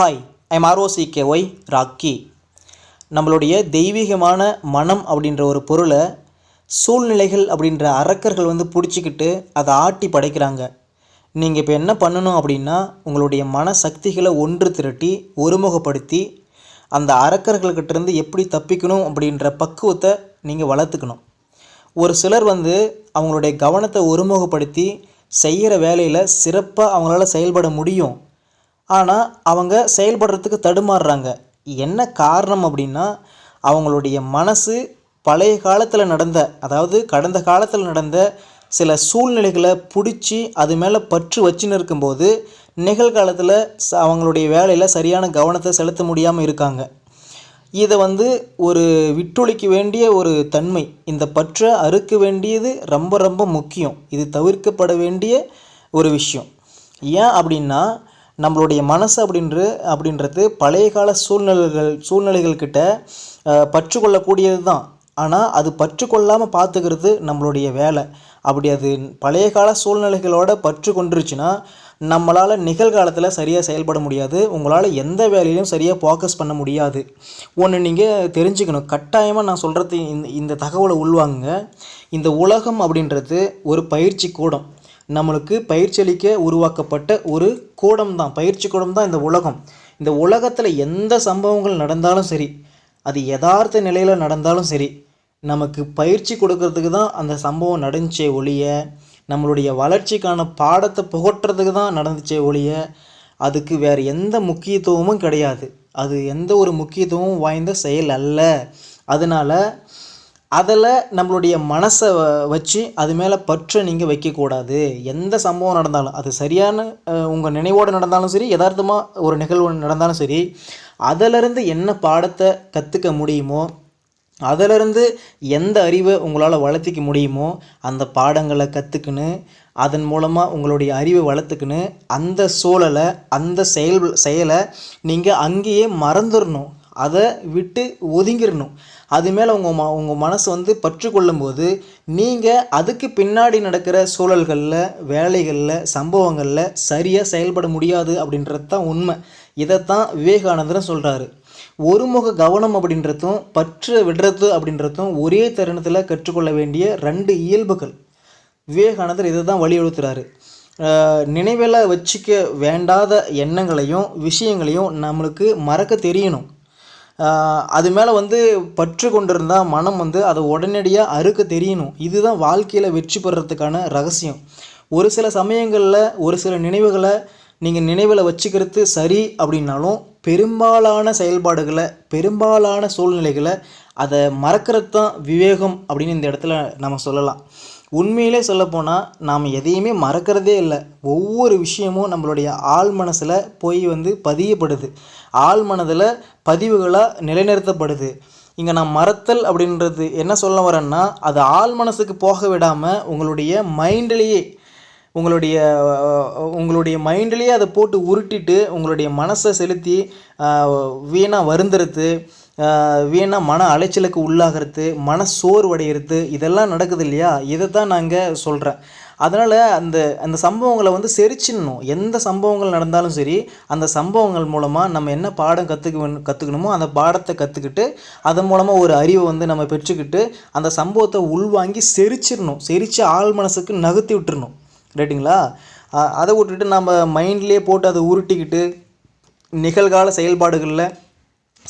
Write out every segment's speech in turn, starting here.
Hi I'm R O C K Y Rocky. நம்மளுடைய தெய்வீகமான மனம் அப்படின்ற ஒரு பொருளை சூழ்நிலைகள் அப்படின்ற அரக்கர்கள் வந்து பிடிச்சிக்கிட்டு அதை ஆட்டி படைக்கிறாங்க. நீங்கள் இப்போ என்ன பண்ணணும் அப்படின்னா உங்களுடைய மன சக்திகளை ஒன்று திரட்டி ஒருமுகப்படுத்தி அந்த அரக்கர்கள்கிட்டேருந்து எப்படி தப்பிக்கணும் அப்படின்ற பக்குவத்தை நீங்கள் வளர்த்துக்கணும். ஒரு சிலர் வந்து அவங்களுடைய கவனத்தை ஒருமுகப்படுத்தி செய்கிற வேலையில் சிறப்பாக அவங்களால செயல்பட முடியும் ஆனால் அவங்க செயல்படுறதுக்கு தடுமாறுறாங்க. என்ன காரணம் அப்படின்னா அவங்களுடைய மனசு பழைய காலத்தில் நடந்த அதாவது கடந்த காலத்தில் நடந்த சில சூழ்நிலைகளை பிடிச்சி அது மேலே பற்று வச்சுன்னு இருக்கும்போது நிகழ்காலத்தில் ச அவங்களுடைய வேலையில் சரியான கவனத்தை செலுத்த முடியாமல் இருக்காங்க. இதை வந்து ஒரு விட்டொழிக்க வேண்டிய ஒரு தன்மை இந்த பற்றை அறுக்க வேண்டியது ரொம்ப ரொம்ப முக்கியம். இது தவிர்க்கப்பட வேண்டிய ஒரு விஷயம். ஏன் அப்படின்னா நம்மளுடைய மனசு அப்படின்ற அப்படின்றது பழைய கால சூழ்நிலைகள் சூழ்நிலைகள் கிட்ட பற்றுக்கொள்ளக்கூடியது பற்று கொள்ளக்கூடியது தான். ஆனால் அது பற்று கொள்ளாமல் பார்த்துக்கிறது நம்மளுடைய வேலை. அப்படி அது பழைய கால சூழ்நிலைகளோட பற்று கொண்டுருச்சுன்னா நம்மளால் நிகழ்காலத்தில் சரியாக செயல்பட முடியாது. உங்களால் எந்த வேலையிலையும் சரியாக ஃபோக்கஸ் பண்ண முடியாது. ஒன்று நீங்கள் தெரிஞ்சுக்கணும். கட்டாயமாக நான் சொல்கிறது இந்த இந்த தகவலை உள்வாங்க இந்த உலகம் அப்படின்றது ஒரு பயிற்சி கூடம். நம்மளுக்கு பயிற்சி அளிக்க உருவாக்கப்பட்ட ஒரு கூடம் தான் பயிற்சி கூடம் தான் இந்த உலகம். இந்த உலகத்தில் எந்த சம்பவங்கள் நடந்தாலும் சரி அது யதார்த்த நிலையில் நடந்தாலும் சரி நமக்கு பயிற்சி கொடுக்கறதுக்கு தான் அந்த சம்பவம் நடந்துச்சே ஒழிய நம்மளுடைய வளர்ச்சிக்கான பாடத்தை புகட்டுறதுக்கு தான் நடந்துச்சே ஒழிய அதுக்கு வேறு எந்த முக்கியத்துவமும் கிடையாது. அது எந்த ஒரு முக்கியத்துவமும் வாய்ந்த செயல் அல்ல. அதனால் அதில் நம்மளுடைய மனசை வ- வச்சு அது மேலே பற்றை நீங்கள் வைக்கக்கூடாது. எந்த சம்பவம் நடந்தாலும் அது சரியான உங்கள் நினைவோடு நடந்தாலும் சரி யதார்த்தமாக ஒரு நிகழ்வு நடந்தாலும் சரி அதிலிருந்து என்ன பாடத்தை கற்றுக்க முடியுமோ அதிலிருந்து எந்த அறிவை உங்களால் வளர்த்திக்க முடியுமோ அந்த பாடங்களை கற்றுக்குன்னு அதன் மூலமாக உங்களுடைய அறிவை வளர்த்துக்கின்னு அந்த சூழலை அந்த செயல் செயலை நீங்கள் அங்கேயே மறந்துடணும் அதை விட்டு ஒதுங்கிடணும். அது மேலே உங்கள் ம உங்கள் மனசு வந்து பற்று கொள்ளும்போது நீங்கள் அதுக்கு பின்னாடி நடக்கிற சூழல்களில் வேலைகளில் சம்பவங்களில் சரியாக செயல்பட முடியாது அப்படின்றது தான் உண்மை. இதைத்தான் விவேகானந்தரும் சொல்கிறாரு ஒருமுக கவனம் அப்படின்றதும் பற்று விடுறது அப்படின்றதும் ஒரே தருணத்தில் கற்றுக்கொள்ள வேண்டிய ரெண்டு இயல்புகள். விவேகானந்தர் இதை தான் வலியுறுத்துறாரு. நினைவில் வச்சுக்க வேண்டாத எண்ணங்களையும் விஷயங்களையும் நம்மளுக்கு மறக்க தெரியணும். அது மேலே வந்து பற்று கொண்டிருந்தால் மனம் வந்து அதை உடனடியாக அறுக்க தெரியணும். இதுதான் வாழ்க்கையில் வெற்றி பெறத்துக்கான ரகசியம். ஒரு சில சமயங்களில் ஒரு சில நினைவுகளை நீங்கள் நினைவில் வச்சுக்கிறது சரி அப்படின்னாலும் பெரும்பாலான செயல்பாடுகளை பெரும்பாலான சூழ்நிலைகளை அதை மறக்கிறது தான் விவேகம் அப்படின்னு இந்த இடத்துல நம்ம சொல்லலாம். உண்மையிலே சொல்லப்போனால் நாம் எதையுமே மறக்கிறதே இல்லை. ஒவ்வொரு விஷயமும் நம்மளுடைய ஆழ் மனசில் போய் வந்து பதியப்படுது. ஆள் மனதில் பதிவுகளாக நிலைநிறுத்தப்படுது. இங்கே நான் மறத்தல் அப்படின்றது என்ன சொல்ல வரேன்னா அது ஆழ் மனசுக்கு போக விடாமல் உங்களுடைய மைண்ட்லேயே உங்களுடைய உங்களுடைய மைண்ட்லேயே அதை போட்டு உருட்டிட்டு உங்களுடைய மனசை செலுத்தி வீணாக வருந்துறது வீணாக மன அலைச்சலுக்கு உள்ளாகிறது மன சோர்வடைகிறது இதெல்லாம் நடக்குது இல்லையா? இதை தான் நாங்கள் சொல்கிறேன் அதனால் அந்த அந்த சம்பவங்களை வந்து செரிச்சிடணும். எந்த சம்பவங்கள் நடந்தாலும் சரி அந்த சம்பவங்கள் மூலமாக நம்ம என்ன பாடம் கற்றுக்க கற்றுக்கணுமோ அந்த பாடத்தை கற்றுக்கிட்டு அதன் மூலமாக ஒரு அறிவை வந்து நம்ம பெற்றுக்கிட்டு அந்த சம்பவத்தை உள்வாங்கி செரிச்சிடணும். செரித்து ஆள் மனசுக்கு நகர்த்தி விட்டுறணும். ரைட்டுங்களா அதை விட்டுட்டு நம்ம மைண்ட்லேயே போட்டு அதை உருட்டிக்கிட்டு நிகழ்கால செயல்பாடுகளில்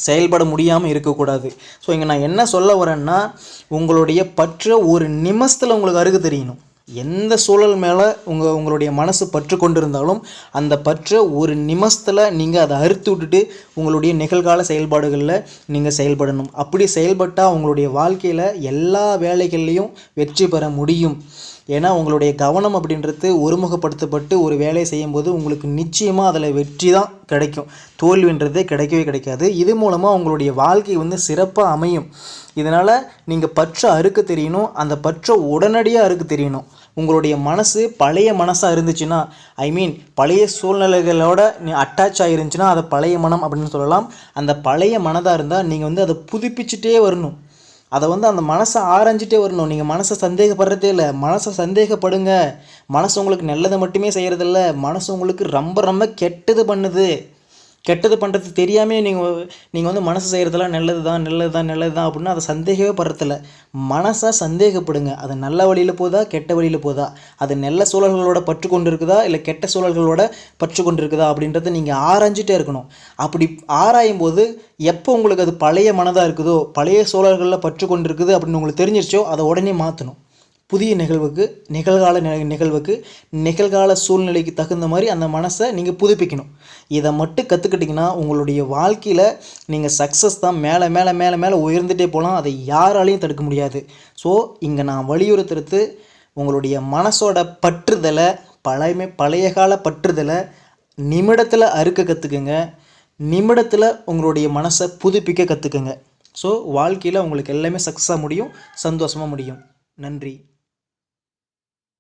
செயல்பட முடியாமல் இருக்கக்கூடாது. ஸோ இங்கே நான் என்ன சொல்ல வரேன்னா உங்களுடைய பற்ற ஒரு நிமிஷத்தில் உங்களுக்கு அருகு தெரியணும். எந்த சூழல் மேலே உங்கள் உங்களுடைய மனசு பற்று கொண்டிருந்தாலும் அந்த பற்றை ஒரு நிமிஷத்தில் நீங்கள் அதை அறுத்து விட்டுட்டு உங்களுடைய நிகழ்கால செயல்பாடுகளில் நீங்கள் செயல்படணும். அப்படி செயல்பட்டால் உங்களுடைய வாழ்க்கையில் எல்லா வேலைகள்லேயும் வெற்றி பெற முடியும். ஏன்னா உங்களுடைய கவனம் அப்படின்றது ஒருமுகப்படுத்தப்பட்டு ஒரு வேலையை செய்யும்போது உங்களுக்கு நிச்சயமாக அதில் வெற்றி தான் கிடைக்கும். தோல்வின்றதே கிடைக்கவே கிடைக்காது. இது மூலமாக உங்களுடைய வாழ்க்கை வந்து சிறப்பாக அமையும். இதனால் நீங்கள் பற்றை அறுக்க தெரியணும். அந்த பற்றை உடனடியாக அறுக்க தெரியணும். உங்களுடைய மனசு பழைய மனசாக இருந்துச்சுன்னா ஐ மீன் பழைய சூழ்நிலைகளோட நீ அட்டாச் ஆகிருந்துச்சுன்னா அதை பழைய மனம் அப்படின்னு சொல்லலாம். அந்த பழைய மனதாக இருந்தால் நீங்கள் வந்து அதை புதுப்பிச்சுட்டே வரணும். அதை வந்து அந்த மனசை ஆராய்ஞ்சிட்டே வரணும். நீங்கள் மனசை சந்தேகப்படுறதே இல்லை. மனசை சந்தேகப்படுங்க. மனசு உங்களுக்கு நல்லதை மட்டுமே செய்கிறதில்ல மனசு உங்களுக்கு ரொம்ப ரொம்ப கெட்டது பண்ணுது. கெட்டது பண்ணுறது தெரியாமே நீங்கள் நீங்கள் வந்து மனசு செய்கிறதெல்லாம் நல்லது தான் நல்லது தான் நல்லது தான் அப்படின்னா அதை சந்தேகமே படுறதில்ல. மனசாக சந்தேகப்படுங்க. அது நல்ல வழியில் போதா கெட்ட வழியில் போதா? அது நல்ல சூழல்களோட பற்று கொண்டு இருக்குதா இல்லை கெட்ட சூழல்களோட பற்று கொண்டு இருக்குதா அப்படின்றத நீங்கள் ஆராய்ஞ்சிட்டே இருக்கணும். அப்படி ஆராயும் போது எப்போ உங்களுக்கு அது பழைய மனதாக இருக்குதோ பழைய சூழல்களில் பற்று கொண்டு இருக்குது அப்படின்னு உங்களுக்கு தெரிஞ்சிருச்சோ அதை உடனே மாற்றணும் புதிய நிகழ்வுக்கு நிகழ்கால நி- நிகழ்வுக்கு நிகழ்கால சூழ்நிலைக்கு தகுந்த மாதிரி அந்த மனசை நீங்கள் புதுப்பிக்கணும். இதை மட்டும் கற்றுக்கிட்டிங்கன்னா உங்களுடைய வாழ்க்கையில் நீங்கள் சக்ஸஸ் தான் மேலே மேலே மேலே மேலே உயர்ந்துகிட்டே போகலாம். அதை யாராலையும் தடுக்க முடியாது. ஸோ இங்கே நான் வலியுறுத்துறது உங்களுடைய மனசோட பற்றுதலை பழைய பழைய கால பற்றுதலை நிமிடத்தில் அறுக்க கற்றுக்குங்க நிமிடத்தில் உங்களுடைய மனசை புதுப்பிக்க கற்றுக்குங்க ஸோ வாழ்க்கையில் உங்களுக்கு எல்லாமே சக்ஸஸாக முடியும் சந்தோஷமாக முடியும். நன்றி.